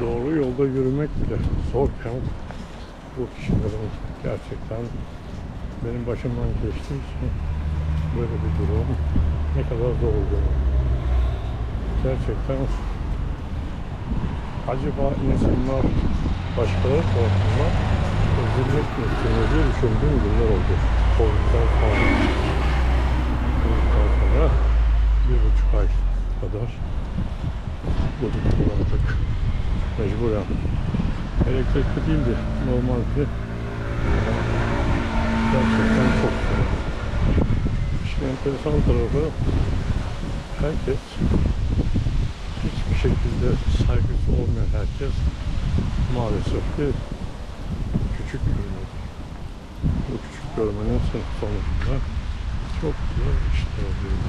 doğru yolda yürümek bile zorken bu kişilerin gerçekten benim başımdan geçtiği için böyle bir durum ne kadar zor olduğunu gerçekten acaba insanlar başkaları tarafından ezilmek mi diye düşündüğüm günler oldu. Covid'den sonra. Covid'den sonra bir buçuk ay kadar burada kullandık. Mecburen. Elektrikli değildi. Normaldi. Gerçekten çok. İşin enteresan tarafı herkes hiçbir şekilde saygısı olmayan herkes maalesef ki küçük görünüyor. Bu küçük görmenin sonucunda çok zor işler oluyor.